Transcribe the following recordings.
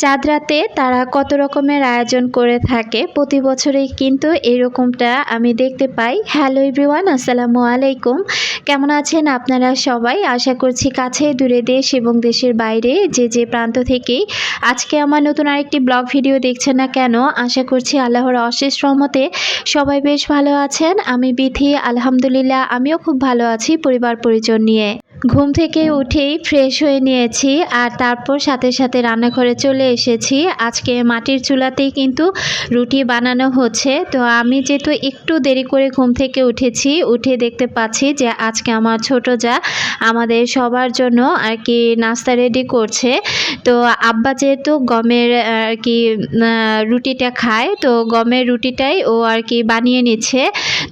চাঁদ রাতে তারা কত রকমের আয়োজন করে থাকে প্রতি বছরেই কিন্তু এরকমটা আমি দেখতে পাই। হ্যালো এভরিওয়ান আসসালামু আলাইকুম। কেমন আছেন আপনারা সবাই? আশা করছি কাছে দূরে দেশ এবং দেশের বাইরে যে যে প্রান্ত থেকেই। আজকে আমার নতুন আরেকটি ব্লগ ভিডিও দেখছেন না কেন? আশা করছি আল্লাহর অশেষ রহমতে সবাই বেশ ভালো আছেন। আমি বিথি আলহামদুলিল্লাহ, আমিও খুব ভালো আছি পরিবার পরিজন নিয়ে। ঘুম থেকে উঠেই ফ্রেশ হয়ে নিয়েছি আর তারপর সাথে সাথে রান্নাঘরে চলে এসেছি। আজকে মাটির চুলাতেই কিন্তু রুটি বানানো হচ্ছে। তো আমি যেহেতু একটু দেরি করে ঘুম থেকে উঠেছি, উঠে দেখতে পাচ্ছি যে আজকে আমার ছোট যা আমাদের সবার জন্য আর কি নাস্তা রেডি করছে। তো আব্বা যেহেতু গমের, আর কি রুটিটা খায়, তো গমের রুটিটাই ও আর কি বানিয়ে নিচ্ছে।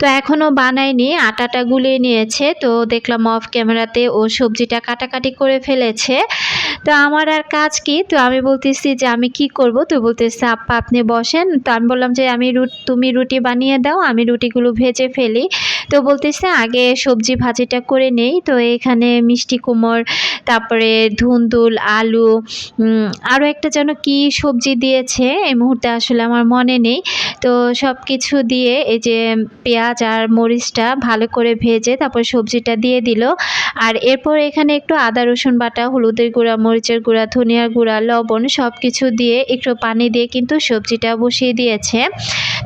তো এখনও বানায়নি, আটাটা গুলিয়ে নিয়েছে। তো দেখলাম অফ ক্যামেরাতে ও সবজিটা কাটাকাটি করে ফেলেছে। তো আমার আর কাজ কি? তো আমি বলতেছি যে আমি কি করব? তো বলতেছে, আপা, আপনি বসেন। তো আমি বললাম যে, আমি রুট, তুমি রুটি বানিয়ে দাও, আমি রুটিগুলো ভেজে ফেলি। তো বলতেছে, আগে সবজি ভাজিটা করে নেই। তো এখানে মিষ্টি কুমড়, তারপরে ধুন্দুল, আলু আরও একটা যেন কি সবজি দিয়েছে, এই মুহূর্তে আসলে আমার মনে নেই। তো সব কিছু দিয়ে এই যে পেঁয়াজ আর মরিচটা ভালো করে ভেজে তারপর সবজিটা দিয়ে দিল। আর এরপর এখানে একটু আদা, রসুন বাটা, হলুদের গুঁড়া, মরিচের গুঁড়া ধনিয়ার গুঁড়া, লবণ সব কিছু দিয়ে একটু পানি দিয়ে কিন্তু সবজিটা বসিয়ে দিয়েছে।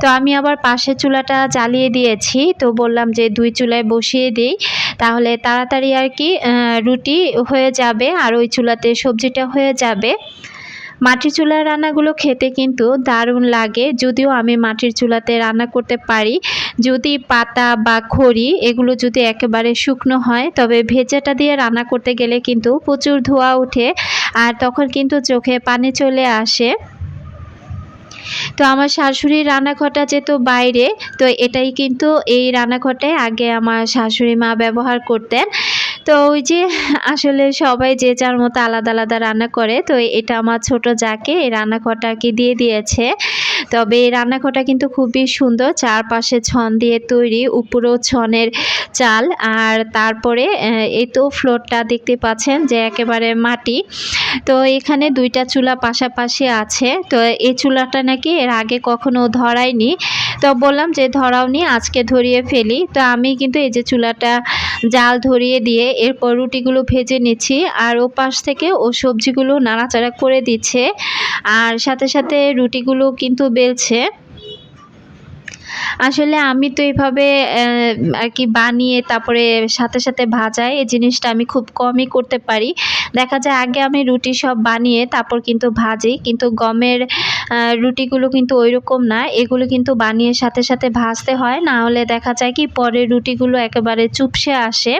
তো আমি আবার পাশে চুলাটা জ্বালিয়ে দিয়েছি। তো বললাম যে দুই চুলায় বসিয়ে দিই, তাহলে তাড়াতাড়ি আর কি রুটি হয়ে যাবে আর ওই চুলাতে সবজিটা হয়ে যাবে। মাটির চুলার রান্নাগুলো খেতে কিন্তু দারুণ লাগে। যদিও আমি মাটির চুলাতে রান্না করতে পারি। যদি পাতা বা খড়ি এগুলো যদি একেবারে শুকনো হয়, তবে ভেজাটা দিয়ে রান্না করতে গেলে কিন্তু প্রচুর ধোঁয়া ওঠে আর তখন কিন্তু চোখে পানি চলে আসে। তো আমার শাশুড়ির রান্নাঘরটা যেহেতু বাইরে, তো এটাই কিন্তু এই রান্নাঘরটাই আগে আমার শাশুড়ি মা ব্যবহার করতেন। তো ওই যে আসলে সবাই যে যার মতো আলাদা আলাদা রান্না করে, তো এটা আমার ছোট যাকে এই রান্নাঘরটা আর কি দিয়ে দিয়েছে। তবে এই রান্নাঘরটা কিন্তু খুবই সুন্দর। চারপাশে ছন দিয়ে তৈরি, উপরেও ছনের চাল। আর তারপরে এই তো ফ্লোরটা দেখতে পাচ্ছেন যে একেবারে মাটি। তো এখানে দুইটা চুলা পাশাপাশি আছে। তো এই চুলাটা নাকি এর আগে কখনো ধরায়নি তো বললাম যে ধরাওনি, আজকে ধরিয়ে ফেলি। তো আমি কিন্তু এই যে চুলাটা জাল ধরিয়ে দিয়ে এরপর রুটিগুলো ভেজে নিচ্ছি। আর ও পাশ থেকে ও সবজিগুলো নাড়াচাড়া করে দিচ্ছে। আর সাথে সাথে রুটিগুলো কিন্তু বেলছে। আসলে আমি তো এইভাবে আর কি বানিয়ে তারপরে সাথে সাথে ভাজাই, এই জিনিসটা আমি খুব কমই করতে পারি। দেখা যায় আগে আমি রুটি সব বানিয়ে তারপর কিন্তু ভাজি, কিন্তু গমের রুটিগুলো কিন্তু ওই রকম না, এগুলো কিন্তু বানিয়ে সাথে সাথে ভাজতে হয়। না হলে দেখা যায় কি পরে রুটিগুলো একেবারে চুপসে আসে।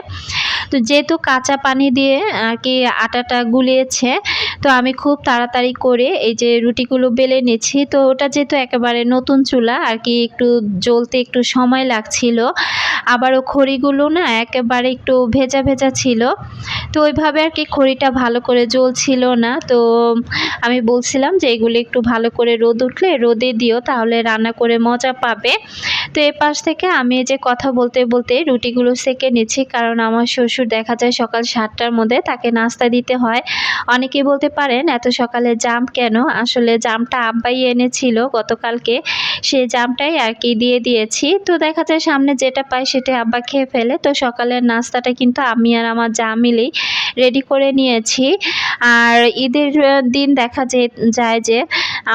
তো যেহেতু কাঁচা পানি দিয়ে আর কি আটাটা গুলিয়েছে, তো আমি খুব তাড়াতাড়ি করে এই যে রুটিগুলো বেলে নিচ্ছি তো ওটা যেহেতু একেবারে নতুন চুলা আর কি একটু জ্বলতে একটু সময় লাগছিল, আবারও খড়িগুলো না একেবারে একটু ভেজা ভেজা ছিল। তো ওইভাবে আর কি খড়িটা ভালো করে জ্বলছিল না, তো আমি বলছিলাম যে এগুলো একটু ভালো করে রোদ উঠলে রোদে দিও, তাহলে রান্না করে মজা পাবে। তো এ পাশ থেকে আমি যে কথা বলতে বলতে রুটিগুলো সেকে নিচ্ছি কারণ আমার শ্বশুর দেখা যায় সকাল সাতটার মধ্যে তাকে নাস্তা দিতে হয়। অনেকে বলতে পারেন, এত সকালে জাম কেন? আসলে জামটা আব্বাই এনেছিল গতকালকে। সেই জামটাই আর কি দিয়ে দিয়েছি। তো দেখা যায় সামনে যেটা পাই সেটা আব্বা খেয়ে ফেলে। তো সকালের নাস্তাটা কিন্তু আমি আর আমার যা মিলেই রেডি করে নিয়েছি। আর ঈদের দিন দেখা যায় যে,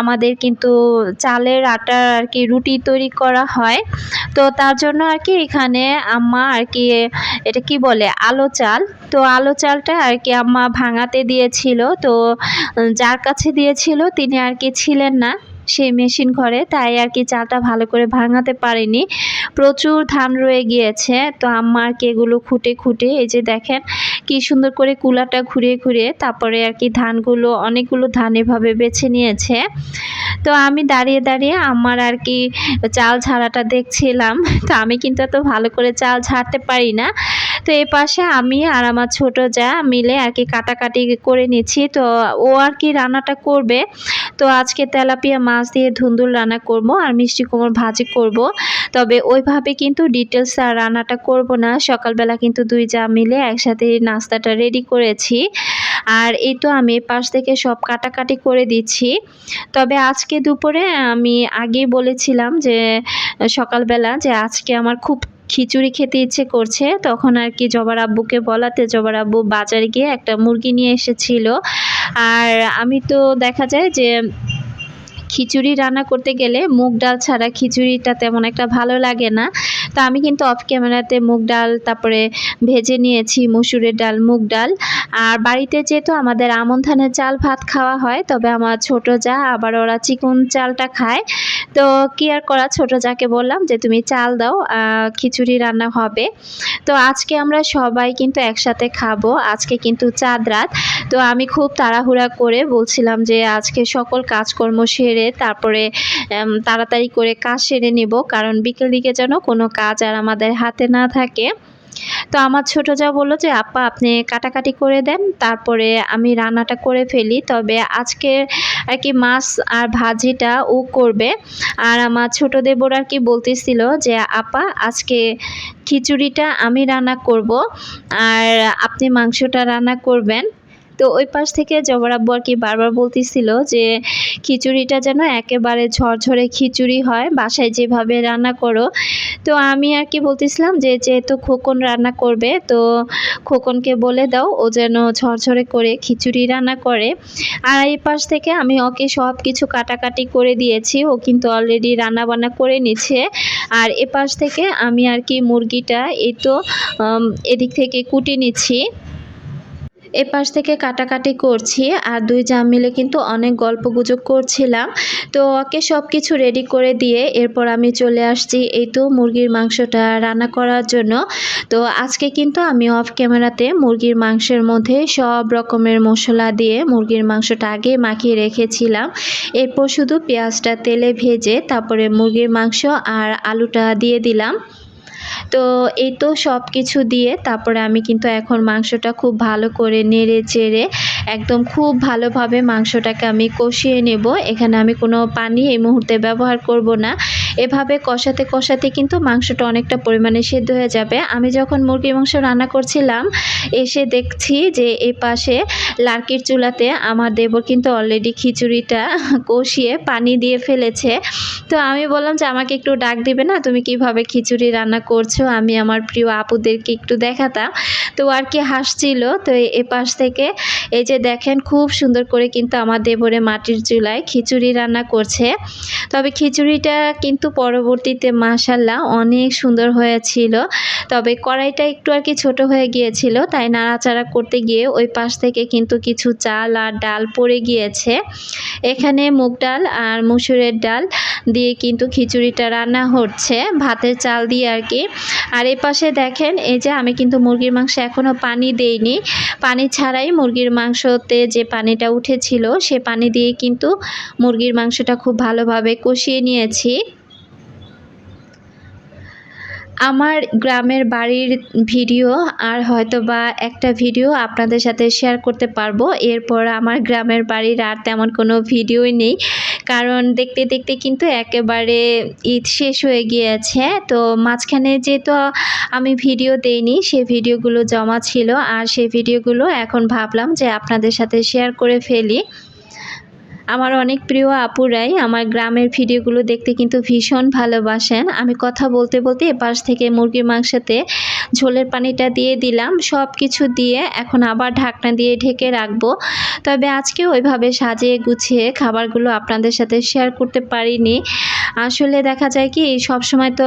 আমাদের কিন্তু চালের আটার আর কি রুটি তৈরি করা হয়। তো তার জন্য আর কি এখানে আম্মা আর কি, এটা কি বলে, আলো চাল। তো আলো চালটা আর কি আম্মা ভাঙাতে দিয়েছিল। তো যার কাছে দিয়েছিল, তিনি আর কি ছিলেন না। সেই মেশিন ঘরে, তাই আর কি চালটা ভালো করে ভাঙাতে পারিনি। প্রচুর ধান রয়ে গিয়েছে, তো আম্মা আর কি এগুলো খুঁটে খুঁটে, এই যে দেখেন কি সুন্দর করে কুলাটা ঘুরিয়ে ঘুরিয়ে তারপরে আর কি ধানগুলো, অনেকগুলো ধান এভাবে বেছে নিয়েছে। তো আমি দাঁড়িয়ে দাঁড়িয়ে আমার আর কি চাল ঝাড়াটা দেখছিলাম, তো আমি কিন্তু এত ভালো করে চাল ঝাড়তে পারি না। তো এ পাশে আমি আর আমার ছোট যা মিলে আর কি কাটাকাটি করে নিচ্ছি। তো ও আর কি রান্নাটা করবে? তো আজকে তেলাপিয়া মাছ দিয়ে ধুন্দুল রান্না করব আর মিষ্টি কুমড় ভাজি করব। তবে ওইভাবে কিন্তু ডিটেলস আর রান্নাটা করব না। সকালবেলা কিন্তু দুই যা মিলে একসাথে নাস্তাটা রেডি করেছি। আর এই তো আমি পাশ থেকে সব কাটাকাটি করে দিচ্ছি। তবে আজকে দুপুরে আমি আগেই বলেছিলাম যে সকালবেলা যে আজকে আমার খুব খিচুড়ি খেতে ইচ্ছে করছে, তখন আর কি জবার আব্বুকে বলাতে জবার আব্বু বাজারে গিয়ে একটা মুরগি নিয়ে এসেছিল। আর আমি তো দেখা যায় যে খিচুড়ি রান্না করতে গেলে মুগ ডাল ছাড়া খিচুড়িটা তেমন একটা ভালো লাগে না। তো আমি কিন্তু অফ ক্যামেরাতে মুগ ডাল, তারপরে ভেজে নিয়েছি মুসুরের ডাল, মুগ ডাল। আর বাড়িতে যেহেতু আমাদের আমন ধানের চাল ভাত খাওয়া হয়, তবে আমার ছোট যা, আবার ওরা চিকন চালটা খায়। তো কি আর করা ছোট যাকে বললাম যে, তুমি চাল দাও খিচুড়ি রান্না হবে। তো আজকে আমরা সবাই কিন্তু একসাথে খাব। আজকে কিন্তু চাঁদ রাত। তো আমি খুব তাড়াহুড়া করে বলছিলাম যে আজকে সকল কাজকর্ম সেরে তারপরে তাড়াতাড়ি করে কাজ সেরে নেব, কারণ বিকেল দিকে যেন কোনো কাজ আর আমাদের হাতে না থাকে। তো আমার ছোট যা বলল যে, আপা, আপনি কাটাকাটি করে দেন, তারপরে আমি রান্নাটা করে ফেলি। তবে আজকে আর কি মাছ আর ভাজিটা ও করবে। আর আমার ছোট দেবর আর কি বলতেছিল যে, আপা, আজকে খিচুড়িটা আমি রান্না করব, আর আপনি মাংসটা রান্না করবেন। তো ওই পাশ থেকে জবর আব্বু আর কি বারবার বলতেছিল যে, খিচুড়িটা যেন একেবারে ঝরঝরে খিচুড়ি হয়, বাসায় যেভাবে রান্না করো। তো আমি আর কি বলতেছিলাম যে, যেহেতু খোকন রান্না করবে, তো খোকনকে বলে দাও, ও যেন ঝরঝরে করে খিচুড়ি রান্না করে। আর এই পাশ থেকে আমি ওকে সব কিছু কাটাকাটি করে দিয়েছি, ও কিন্তু অলরেডি রান্না বান্না করে নিচ্ছে। আর এ পাশ থেকে আমি আর কি মুরগিটা এই তো এদিক থেকে কুটি নিচ্ছি। এপাশ থেকে কাটাকাটি করছি আর দুই জাম মিলে কিন্তু অনেক গল্প গুজব করছিলাম। তো ওকে সব কিছু রেডি করে দিয়ে এরপর আমি চলে আসছি এই তো মুরগির মাংসটা রান্না করার জন্য। তো আজকে কিন্তু আমি অফ ক্যামেরাতে মুরগির মাংসের মধ্যে সব রকমের মশলা দিয়ে মুরগির মাংসটা আগে মাখিয়ে রেখেছিলাম। এরপর শুধু পেঁয়াজটা তেলে ভেজে তারপরে মুরগির মাংস আর আলুটা দিয়ে দিলাম। তো এই তো সব কিছু দিয়ে তারপরে আমি কিন্তু এখন মাংসটা খুব ভালো করে নেড়ে চেড়ে একদম খুব ভালোভাবে মাংসটাকে আমি কষিয়ে নেব। এখানে আমি কোনো পানি এই মুহূর্তে ব্যবহার করব না। এভাবে কষাতে কষাতে কিন্তু মাংসটা অনেকটা পরিমাণে সেদ্ধ হয়ে যাবে। আমি যখন মুরগির মাংস রান্না করছিলাম, এসে দেখছি যে এই পাশে লার্কির চুলাতে আমার দেবর কিন্তু অলরেডি খিচুড়িটা কষিয়ে পানি দিয়ে ফেলেছে। তো আমি বললাম যে, আমাকে একটু ডাক দিবে না? তুমি কীভাবে খিচুড়ি রান্না করছ? আমি আমার প্রিয় আপুদেরকে একটু দেখাতাম। তো আর কি হাসছিল। তো এ পাশ থেকে এই যে দেখেন, খুব সুন্দর করে কিন্তু আমার দেবরে মাটির চুলায় খিচুড়ি রান্না করছে। তবে খিচুড়িটা কিন্তু পরবর্তীতে মাসাল্লাহ অনেক সুন্দর হয়েছিল। তবে কড়াইটা একটু আর কি ছোট হয়ে গিয়েছিল, তাই নাড়াচাড়া করতে গিয়ে ওই পাশ থেকে কিন্তু কিছু চাল আর ডাল পড়ে গিয়েছে। এখানে মুগ ডাল আর মুসুরের ডাল দিয়ে কিন্তু খিচুড়িটা রান্না হচ্ছে, ভাতের চাল দিয়ে আর কি। আর এ পাশে দেখেন, এই যে আমি কিন্তু মুরগির মাংস এখনও পানি দেইনি। পানি ছাড়াই মুরগির মাংসতে যে পানিটা উঠেছিল, সে পানি দিয়ে কিন্তু মুরগির মাংসটা খুব ভালোভাবে কষিয়ে নিয়েছি। আমার গ্রামের বাড়ির ভিডিও আর হয়তো বা একটা ভিডিও আপনাদের সাথে শেয়ার করতে পারব। এরপর আমার গ্রামের বাড়ির আর তেমন কোনো ভিডিওই নেই। কারণ দেখতে দেখতে কিন্তু একেবারে ঈদ শেষ হয়ে গিয়েছে। তো মাঝখানে যেহেতু আমি ভিডিও দেইনি সেই ভিডিওগুলো জমা ছিল। আর সেই ভিডিওগুলো এখন ভাবলাম যে আপনাদের সাথে শেয়ার করে ফেলি। আমার অনেক প্রিয় আপুরাই আমার গ্রামের ভিডিওগুলো দেখতে কিন্তু ভীষণ ভালোবাসেন। আমি কথা বলতে বলতে এপাশ থেকে মুরগির মাংসতে ঝোলের পানিটা দিয়ে দিলাম। সব কিছু দিয়ে এখন আবার ঢাকনা দিয়ে ঢেকে রাখব। তবে আজকে ওইভাবে সাজিয়ে গুছিয়ে খাবারগুলো আপনাদের সাথে শেয়ার করতে পারিনি। আসলে দেখা যায় কি সব সময় তো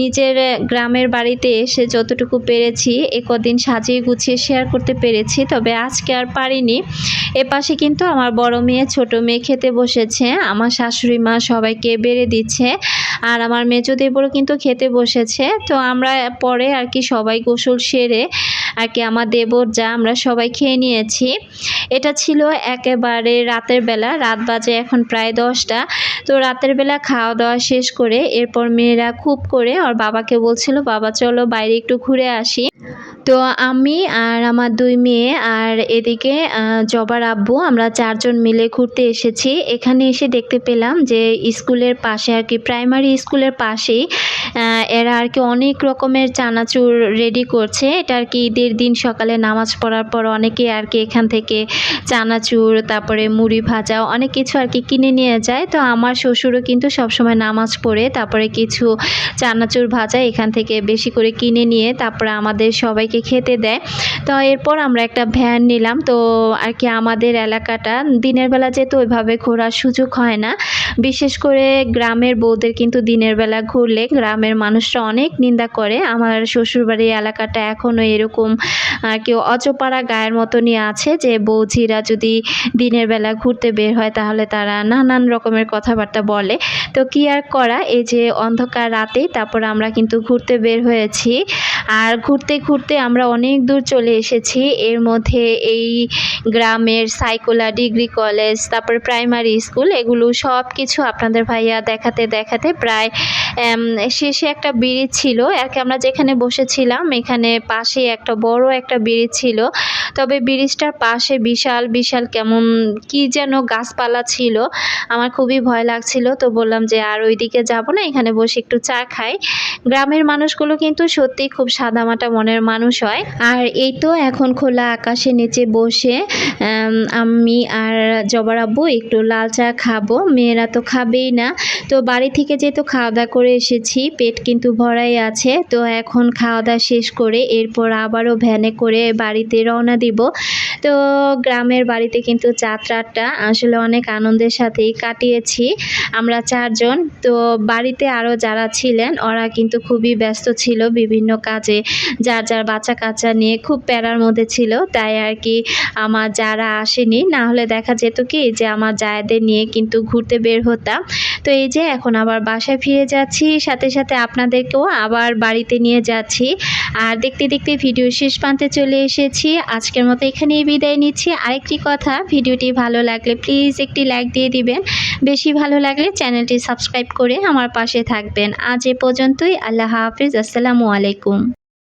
নিজের গ্রামের বাড়িতে এসে যতটুকু পেরেছি, এ কদিন সাজিয়ে গুছিয়ে শেয়ার করতে পেরেছি। তবে আজকে আর পারিনি। এপাশে কিন্তু আমার বড় মেয়ে, ছোট মেয়ে খেতে বসেছে। আমার শাশুড়ি মা সবাইকে বেড়ে দিচ্ছে। আর আমার মেজো দেবরও কিন্তু খেতে বসেছে। তো আমরা পরে আর কি সবাই গোসল সেরে আর কি আমার দেবর যা আমরা সবাই খেয়ে নিয়েছি। এটা ছিল একেবারে রাতের বেলা, রাত বাজে এখন প্রায় দশটা। তো রাতের বেলা খাওয়া দাওয়া শেষ করে এরপর মেয়েরা খুব করে, ওর বাবাকে বলছিল, বাবা, চলো বাইরে একটু ঘুরে আসি। তো আমি আর আমার দুই মেয়ে আর এদিকে জবার আব্বু, আমরা চারজন মিলে ঘুরতে এসেছি। এখানে এসে দেখতে পেলাম যে স্কুলের পাশে আর কি, প্রাইমারি স্কুলের পাশেই এরা আর কি অনেক রকমের চানাচুর রেডি করছে। এটা আর কি ঈদের দিন সকালে নামাজ পড়ার পর অনেকে আর কি এখান থেকে চানাচুর, তারপরে মুড়ি ভাজা, অনেক কিছু আর কি কিনে নিয়ে যায়। তো আমার শ্বশুরও কিন্তু সবসময় নামাজ পড়ে, তারপরে কিছু চানাচুর ভাজা এখান থেকে বেশি করে কিনে নিয়ে তারপরে আমাদের সবাইকে খেতে দেয়। তো এরপর আমরা একটা ভ্যান নিলাম। তো আর কি আমাদের এলাকাটা দিনের বেলা যেহেতু ওইভাবে ঘোরার সুযোগ হয় না বিশেষ করে গ্রামের বউদের কিন্তু দিনের বেলা ঘুরলে গ্রামের মানুষরা অনেক নিন্দা করে। আমার শ্বশুরবাড়ির এলাকাটা এখনও এরকম আর কি অচপাড়া গায়ের মতনই আছে যে বৌঝিরা যদি দিনের বেলা ঘুরতে বের হয় তাহলে তারা নানান রকমের কথাবার্তা বলে। তো কি আর করা? এই যে অন্ধকার রাতে তারপর আমরা কিন্তু ঘুরতে বের হয়েছি। আর ঘুরতে ঘুরতে আমরা অনেক দূর চলে এসেছি। এর মধ্যে এই গ্রামের সাইকোলা, ডিগ্রি কলেজ, তারপর প্রাইমারি স্কুল, এগুলো সব কিছু আপনাদের ভাইয়া দেখাতে দেখাতে প্রায় শেষে একটা ব্রিজ ছিল। আর আমরা যেখানে বসেছিলাম, এখানে পাশে একটা বড় একটা ব্রিজ ছিল। তবে ব্রিজটার পাশে বিশাল বিশাল কেমন, কি যেন গাছপালা ছিল। আমার খুবই ভয় লাগছিল, তো বললাম যে আর ওইদিকে যাব না, এখানে বসে একটু চা খাই। গ্রামের মানুষগুলো কিন্তু সত্যি খুব সাদামাটা মনের মানুষ হয়। আর এই তো এখন খোলা আকাশের নিচে বসে আমি আর জবার আব্বু একটু লাল চা খাব। মেয়েরা তো খাবেই না। তো বাড়ি থেকে যেহেতু খাওয়া দাওয়া করে এসেছি, পেট কিন্তু ভরাই আছে, তো এখন খাওয়া দাওয়া শেষ করে এরপর আবারও ভ্যানে করে বাড়িতে রওনা দিব। তো গ্রামের বাড়িতে কিন্তু যাত্রাটা আসলে অনেক আনন্দের সাথেই কাটিয়েছি। আমরা চারজন, তো বাড়িতে আরও যারা ছিলেন, ওরা কিন্তু খুবই ব্যস্ত ছিল বিভিন্ন কাজে। যার যার বাচ্চা কাচ্চা নিয়ে খুব প্যারার মধ্যে ছিল, তাই আর কি আমার যারা আসেনি, না হলে দেখা যেত কি যে আমার জায়দের নিয়ে কিন্তু ঘুরতে বের হতাম। তো এই যে এখন আবার বাসায় ফিরে যাচ্ছি, সাথে সাথে আপনাদেরকেও আবার বাড়িতে নিয়ে যাচ্ছি। আর দেখতে দেখতে ভিডিও শেষ প্রান্তে চলে এসেছি। আজকের মতো এখানেই বিদায় নিচ্ছি। আরেকটি কথা, ভিডিওটি ভালো লাগলে প্লিজ একটি লাইক দিয়ে দিবেন। বেশি ভালো লাগলে চ্যানেলটি সাবস্ক্রাইব করে আমার পাশে থাকবেন। আজ এ পর্যন্তই। আল্লাহ হাফিজ। আসসালামু আলাইকুম।